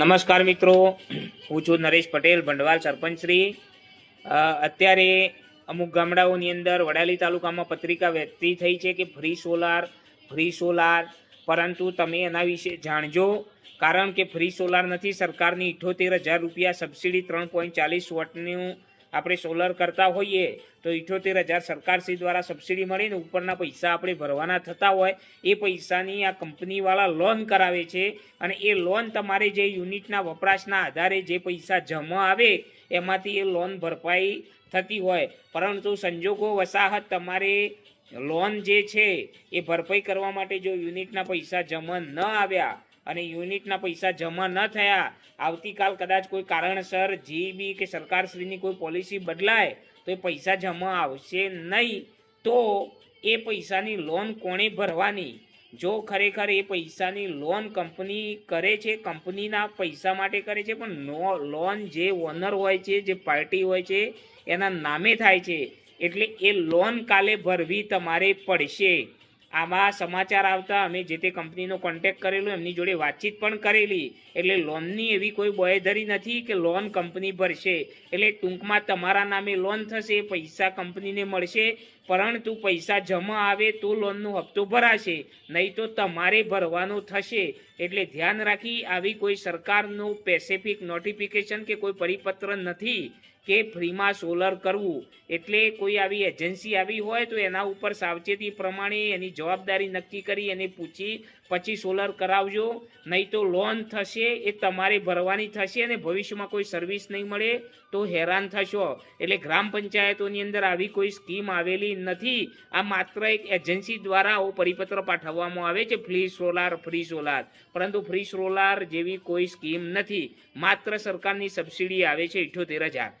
નમસ્કાર મિત્રો. હું છું નરેશ પટેલ, ભંડવાલ સરપંચશ્રી અત્યારે અમુક ગામડાઓની અંદર વડાલી તાલુકામાં પત્રિકા વ્યક્તિ થઈ છે કે ફ્રી સોલાર ફ્રી સોલાર. પરંતુ તમે એના વિશે જાણજો, કારણ કે ફ્રી સોલાર નથી, સરકારની ઇઠોતેર હજાર રૂપિયા સબસિડી ત્રણ પોઈન્ટ ચાલીસ વોટનું આપણે સોલર કરતા હોઈએ, તો ઇઠોતેર હજાર સરકારશ્રી દ્વારા સબસિડી મળીને ઉપરના પૈસા આપણે ભરવાના થતા હોય, એ પૈસાની આ કંપનીવાળા લોન કરાવે છે અને એ લોન તમારે જે યુનિટના વપરાશના આધારે જે પૈસા જમા આવે, એમાંથી એ લોન ભરપાઈ થતી હોય. પરંતુ સંજોગો વસાહત તમારે લોન જે છે, એ ભરપાઈ કરવા માટે જો યુનિટના પૈસા જમા ન આવ્યા અને યુનિટના પૈસા જમા ન થયા, આવતીકાલ કદાચ કોઈ કારણસર જીબી કે સરકારશ્રીની કોઈ પોલિસી બદલાય, તો એ પૈસા જમા આવશે નહીં. તો એ પૈસાની લોન કોણે ભરવાની? જો ખરેખર એ પૈસાની લોન કંપની કરે છે, કંપનીના પૈસા માટે કરે છે, પણ લોન જે ઓનર હોય છે, જે પાર્ટી હોય છે, એના નામે થાય છે, એટલે એ લોન કાલે ભરવી તમારે પડશે. આમાં સમાચાર આવતા અમે જે તે કંપનીનો કોન્ટેક્ટ કરેલો, એમની જોડે વાતચીત પણ કરેલી. એટલે લોનની એવી કોઈ બોયધરી નથી કે લોન કંપની ભરશે. એટલે ટૂંકમાં તમારા નામે લોન થશે, પૈસા કંપનીને મળશે. પરંતુ પૈસા જમા આવે તો લોનનો હપ્તો ભરાશે. નહીં તો તમારે ભરવાનો થશે. એટલે ધ્યાન રાખી આવી કોઈ સરકારનું પેસિફિક નોટિફિકેશન કે કોઈ પરિપત્ર નથી. કે ફ્રીમાં સોલર કરવું? એટલે કોઈ આવી એજન્સી આવી હોય તો એના ઉપર સાવચેતી પ્રમાણે એની જવાબદારી નક્કી કરી એને પૂછી પછી સોલર કરાવજો. નહીં તો લોન થશે એ તમારે ભરવાની થશે અને ભવિષ્યમાં કોઈ સર્વિસ નહીં મળે તો હેરાન થશો. એટલે ગ્રામ પંચાયતોની અંદર આવી કોઈ સ્કીમ આવેલી નથી. આ માત્ર એક એજન્સી દ્વારા પરિપત્ર પાઠવવામાં આવે છે ફ્રી સોલાર ફ્રી સોલાર પરંતુ ફ્રી સોલાર જેવી કોઈ સ્કીમ નથી. માત્ર સરકારની સબસિડી આવે છે ઇઠ્ઠોતેર હજાર.